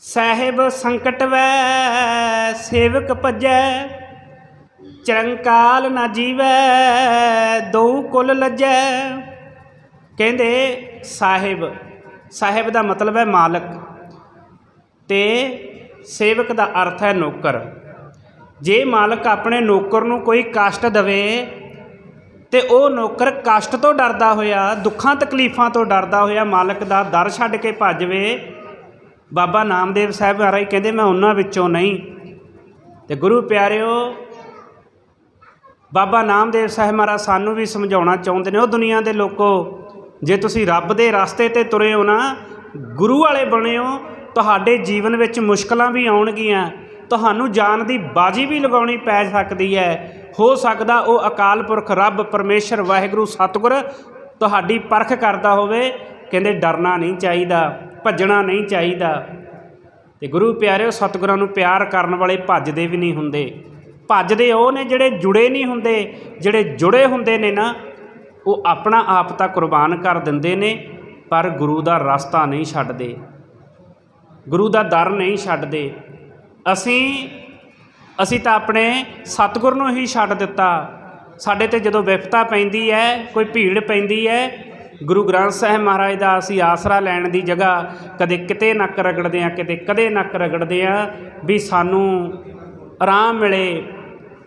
ਸਾਹਿਬ ਸੰਕਟ ਵੈ, ਸੇਵਕ ਭਜੈ। ਚਰੰਕਾਲ ਨਾ ਜੀਵੈ ਦਉ ਕੁਲ ਲੱਜੈ। ਕਹਿੰਦੇ ਸਾਹਿਬ ਸਾਹਿਬ ਦਾ ਮਤਲਬ ਹੈ ਮਾਲਕ। ਤੇ ਸੇਵਕ ਦਾ ਅਰਥ ਹੈ ਨੌਕਰ। ਜੇ ਮਾਲਕ ਆਪਣੇ ਨੌਕਰ ਨੂੰ ਕੋਈ ਕਸ਼ਟ ਦਵੇ, ਤੇ ਉਹ ਨੌਕਰ ਕਸ਼ਟ ਤੋਂ ਡਰਦਾ ਹੋਇਆ, ਦੁੱਖਾਂ ਤਕਲੀਫਾਂ ਤੋਂ ਡਰਦਾ ਹੋਇਆ ਮਾਲਕ ਦਾ ਦਰ ਛੱਡ ਕੇ ਭੱਜਵੇ ਬਾਬਾ ਨਾਮਦੇਵ ਸਾਹਿਬ ਮਹਾਰਾਜ ਕਹਿੰਦੇ, ਮੈਂ ਉਹਨਾਂ ਵਿੱਚੋਂ ਨਹੀਂ। ਤੇ ਗੁਰੂ ਪਿਆਰਿਓ, ਬਾਬਾ ਨਾਮਦੇਵ ਸਾਹਿਬ ਮਹਾਰਾਜ ਸਾਨੂੰ ਵੀ ਸਮਝਾਉਣਾ ਚਾਹੁੰਦੇ ਨੇ, ਉਹ ਦੁਨੀਆ ਦੇ ਲੋਕੋ, ਜੇ ਤੁਸੀਂ ਰੱਬ ਦੇ ਰਸਤੇ ਤੇ ਤੁਰੇ ਹੋ ਨਾ, ਗੁਰੂ ਵਾਲੇ ਬਣੇ ਹੋ, ਤੁਹਾਡੇ ਜੀਵਨ ਵਿੱਚ ਮੁਸ਼ਕਲਾਂ ਵੀ ਆਉਣਗੀਆਂ, ਤੁਹਾਨੂੰ ਜਾਨ ਦੀ ਬਾਜੀ ਵੀ ਲਗਾਉਣੀ ਪੈ ਸਕਦੀ ਹੈ। ਹੋ ਸਕਦਾ ਉਹ ਅਕਾਲ ਪੁਰਖ ਰੱਬ, ਪਰਮੇਸ਼ਰ, ਵਾਹਿਗੁਰੂ, ਸਤਿਗੁਰ ਤੁਹਾਡੀ ਪਰਖ ਕਰਦਾ ਹੋਵੇ, ਕਹਿੰਦੇ ਡਰਨਾ ਨਹੀਂ ਚਾਹੀਦਾ। ਭੱਜਣਾ ਨਹੀਂ ਚਾਹੀਦਾ। ਤੇ ਗੁਰੂ ਪਿਆਰਿਓ, ਸਤਿਗੁਰਾਂ ਨੂੰ ਪਿਆਰ ਕਰਨ ਵਾਲੇ ਭੱਜਦੇ ਵੀ ਨਹੀਂ ਹੁੰਦੇ। ਭੱਜਦੇ ਉਹ ਨੇ ਜਿਹੜੇ ਜੁੜੇ ਨਹੀਂ ਹੁੰਦੇ, ਜਿਹੜੇ ਜੁੜੇ ਹੁੰਦੇ ਨੇ ਨਾ, ਉਹ ਆਪਣਾ ਆਪ ਤਾਂ ਕੁਰਬਾਨ ਕਰ ਦਿੰਦੇ ਨੇ, ਪਰ ਗੁਰੂ ਦਾ ਰਸਤਾ ਨਹੀਂ ਛੱਡਦੇ। ਗੁਰੂ ਦਾ ਦਰ ਨਹੀਂ ਛੱਡਦੇ। ਅਸੀਂ ਅਸੀਂ ਤਾਂ ਆਪਣੇ ਸਤਿਗੁਰ ਨੂੰ ਹੀ ਛੱਡ ਦਿੱਤਾ। ਸਾਡੇ ਤੇ ਜਦੋਂ ਵਿਪਤਾ ਪੈਂਦੀ ਹੈ, ਕੋਈ ਭੀੜ ਪੈਂਦੀ ਹੈ ਗੁਰੂ ਗ੍ਰੰਥ ਸਾਹਿਬ ਮਹਾਰਾਜ ਦਾ ਅਸੀਂ ਆਸਰਾ ਲੈਣ ਦੀ ਜਗ੍ਹਾ ਕਦੇ ਕਿਤੇ ਨੱਕ ਰਗੜਦੇ ਆ ਕਿਤੇ ਕਦੇ ਨੱਕ ਰਗੜਦੇ ਆ ਵੀ ਸਾਨੂੰ ਆਰਾਮ ਮਿਲੇ,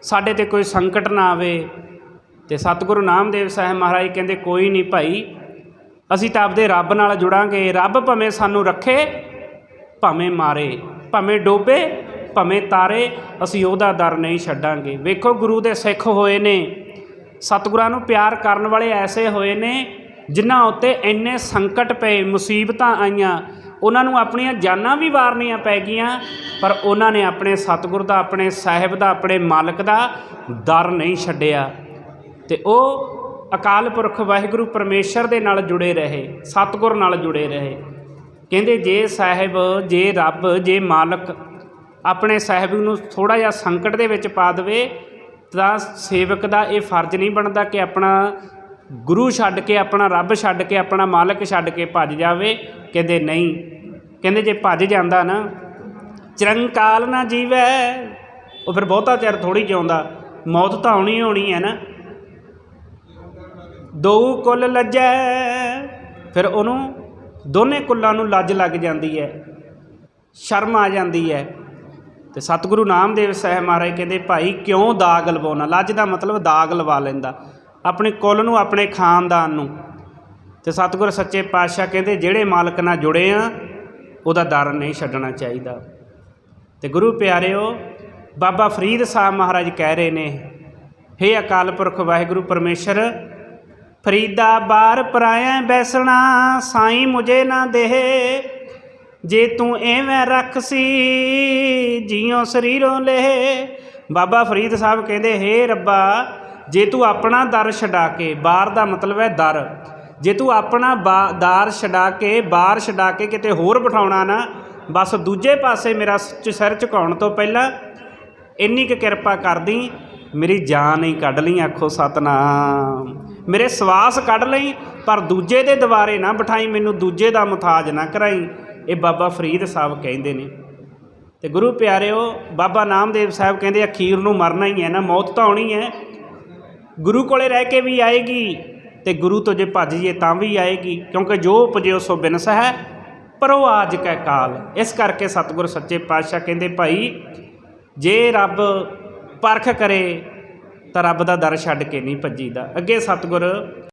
ਸਾਡੇ ਤੇ ਕੋਈ ਸੰਕਟ ਨਾ ਆਵੇ। ਤੇ ਸਤਿਗੁਰੂ ਨਾਮਦੇਵ ਸਾਹਿਬ ਮਹਾਰਾਜ ਕਹਿੰਦੇ, ਕੋਈ ਨਹੀਂ ਭਾਈ, ਅਸੀਂ ਤਾਂ ਆਪਦੇ ਰੱਬ ਨਾਲ ਜੁੜਾਂਗੇ। ਰੱਬ ਭਾਵੇਂ ਸਾਨੂੰ ਰੱਖੇ, ਭਾਵੇਂ ਮਾਰੇ, ਭਾਵੇਂ ਡੋਬੇ, ਭਾਵੇਂ ਤਾਰੇ, ਅਸੀਂ ਉਹਦਾ ਦਰ ਨਹੀਂ ਛੱਡਾਂਗੇ। ਵੇਖੋ ਗੁਰੂ ਦੇ ਸਿੱਖ ਹੋਏ ਨੇ, ਸਤਿਗੁਰਾਂ ਨੂੰ ਪਿਆਰ ਕਰਨ ਵਾਲੇ ਐਸੇ ਹੋਏ ਨੇ ਜਿਨ੍ਹਾਂ ਉੱਤੇ ਇੰਨੇ ਸੰਕਟ ਪਏ, ਮੁਸੀਬਤਾਂ ਆਈਆਂ, ਉਹਨਾਂ ਨੂੰ ਆਪਣੀਆਂ ਜਾਨਾਂ ਵੀ ਵਾਰਨੀਆਂ ਪੈ ਗਈਆਂ, ਪਰ ਉਹਨਾਂ ਨੇ ਆਪਣੇ ਸਤਿਗੁਰ ਦਾ, ਆਪਣੇ ਸਾਹਿਬ ਦਾ, ਆਪਣੇ ਮਾਲਕ ਦਾ ਦਰ ਨਹੀਂ ਛੱਡਿਆ। ਤੇ ਉਹ ਅਕਾਲ ਪੁਰਖ ਵਾਹਿਗੁਰੂ ਪਰਮੇਸ਼ਰ ਦੇ ਨਾਲ ਜੁੜੇ ਰਹੇ, ਸਤਿਗੁਰ ਨਾਲ ਜੁੜੇ ਰਹੇ। ਕਹਿੰਦੇ, ਜੇ ਸਾਹਿਬ, ਜੇ ਰੱਬ, ਜੇ ਮਾਲਕ ਆਪਣੇ ਸਾਹਿਬ ਨੂੰ ਥੋੜਾ ਜਿਹਾ ਸੰਕਟ ਦੇ ਵਿੱਚ ਪਾ ਦੇਵੇ, ਤਾਂ ਸੇਵਕ ਦਾ ਇਹ ਫਰਜ਼ ਨਹੀਂ ਬਣਦਾ ਕਿ ਆਪਣਾ ਗੁਰੂ ਛੱਡ ਕੇ ਆਪਣਾ ਰੱਬ ਛੱਡ ਕੇ ਆਪਣਾ ਮਾਲਕ ਛੱਡ ਕੇ ਭੱਜ ਜਾਵੇ, ਕਹਿੰਦੇ ਨਹੀਂ। ਕਹਿੰਦੇ ਜੇ ਭੱਜ ਜਾਂਦਾ ਨਾ, ਚਰੰਕਾਲ ਨਾ ਜੀਵੈ। ਉਹ ਫਿਰ ਬਹੁਤਾ ਚਿਰ ਥੋੜੀ ਜਿਉਂਦਾ। ਮੌਤ ਤਾਂ ਆਉਣੀ ਹੋਣੀ ਹੈ ਨਾ। ਦੋ ਕੁੱਲ ਲੱਜੈ। ਫਿਰ ਉਹਨੂੰ ਦੋਨੇ ਕੁੱਲਾਂ ਨੂੰ ਲੱਜ ਲੱਗ ਜਾਂਦੀ ਹੈ। ਸ਼ਰਮ ਆ ਜਾਂਦੀ ਹੈ। ਤੇ ਸਤਿਗੁਰੂ ਨਾਮਦੇਵ ਸਾਹਿਬ ਮਹਾਰਾਜ ਕਹਿੰਦੇ, ਭਾਈ ਕਿਉਂ ਦਾਗ ਲਵਾਉਣਾ? ਲੱਜ ਦਾ ਮਤਲਬ ਦਾਗ ਲਵਾ ਲੈਂਦਾ। ਆਪਣੇ ਕੁੱਲ ਨੂੰ, ਆਪਣੇ ਖਾਨਦਾਨ ਨੂੰ। ਤੇ ਸਤਿਗੁਰ ਸੱਚੇ ਪਾਤਸ਼ਾਹ ਕਹਿੰਦੇ, ਜਿਹੜੇ ਮਾਲਕ ਨਾਲ ਜੁੜੇ ਆ, ਉਹਦਾ ਦਰ ਨਹੀਂ ਛੱਡਣਾ ਚਾਹੀਦਾ। ਤੇ ਗੁਰੂ ਪਿਆਰਿਓ, ਬਾਬਾ ਫਰੀਦ ਸਾਹਿਬ ਮਹਾਰਾਜ ਕਹਿ ਰਹੇ ਨੇ, ਹੇ ਅਕਾਲ ਪੁਰਖ ਵਾਹਿਗੁਰੂ ਪਰਮੇਸ਼ਰ, ਫਰੀਦਾ ਬਾਰ ਪਰਾਇਆ ਬੈਸਣਾ, ਸਾਈਂ ਮੁਝੇ ਨਾ ਦੇਹ। ਜੇ ਤੂੰ ਐਵੇਂ ਰੱਖ ਸੀ ਜੀਉ ਸਰੀਰੋਂ ਲੈ ਬਾਬਾ ਫਰੀਦ ਸਾਹਿਬ ਕਹਿੰਦੇ, ਹੇ ਰੱਬਾ ਜੇ ਤੂੰ ਆਪਣਾ ਦਰ ਛਡਾ ਕੇ, ਬਾਹਰ ਦਾ ਮਤਲਬ ਹੈ ਦਰ। ਜੇ ਤੂੰ ਆਪਣਾ ਬਾ- ਦਾਰ ਛਡਾ ਕੇ, ਬਾਹਰ ਛਡਾ ਕੇ ਕਿਤੇ ਹੋਰ ਬਿਠਾਉਣਾ ਨਾ, ਬਸ ਦੂਜੇ ਪਾਸੇ ਮੇਰਾ ਸਿਰ ਝੁਕਾਉਣ ਤੋਂ ਪਹਿਲਾਂ ਇੰਨੀ ਕੁ ਕਿਰਪਾ ਕਰਦੀ ਮੇਰੀ ਜਾਨ ਹੀ ਕੱਢ ਲਈ, ਆਖੋ ਸਤਨਾਮ। ਮੇਰੇ ਸਵਾਸ ਕੱਢ ਲਈ, ਪਰ ਦੂਜੇ ਦੇ ਦੁਆਰੇ ਨਾ ਬਿਠਾਈ, ਮੈਨੂੰ ਦੂਜੇ ਦਾ ਮੁਤਾਜ ਨਾ ਕਰਾਈ। ਇਹ ਬਾਬਾ ਫਰੀਦ ਸਾਹਿਬ ਕਹਿੰਦੇ ਨੇ। ਤੇ ਗੁਰੂ ਪਿਆਰਿਓ, ਬਾਬਾ ਨਾਮਦੇਵ ਸਾਹਿਬ ਕਹਿੰਦੇ, ਅਖੀਰ ਨੂੰ ਮਰਨਾ ਹੀ ਹੈ ਨਾ, ਮੌਤ ਤਾਂ ਆਉਣੀ ਹੈ। ਗੁਰੂ ਕੋਲੇ ਰਹਿ ਕੇ ਵੀ ਆਏਗੀ ਤੇ ਗੁਰੂ ਤੋਂ ਜੇ ਭੱਜ ਜੀਏ ਤਾਂ ਵੀ ਆਏਗੀ, ਕਿਉਂਕਿ ਜੋ ਉਪਜਿਓ ਸੋ ਬਿਨਸ ਹੈ, ਪਰ ਉਹ ਆਜ ਕੈ ਕਾਲ। ਇਸ ਕਰਕੇ ਸਤਿਗੁਰ ਸੱਚੇ ਪਾਤਸ਼ਾਹ ਕਹਿੰਦੇ, ਭਾਈ, ਜੇ ਰੱਬ ਪਰਖ ਕਰੇ ਤਾਂ ਰੱਬ ਦਾ ਦਰ ਛੱਡ ਕੇ ਨਹੀਂ ਭੱਜੀਦਾ। ਅੱਗੇ ਸਤਿਗੁਰ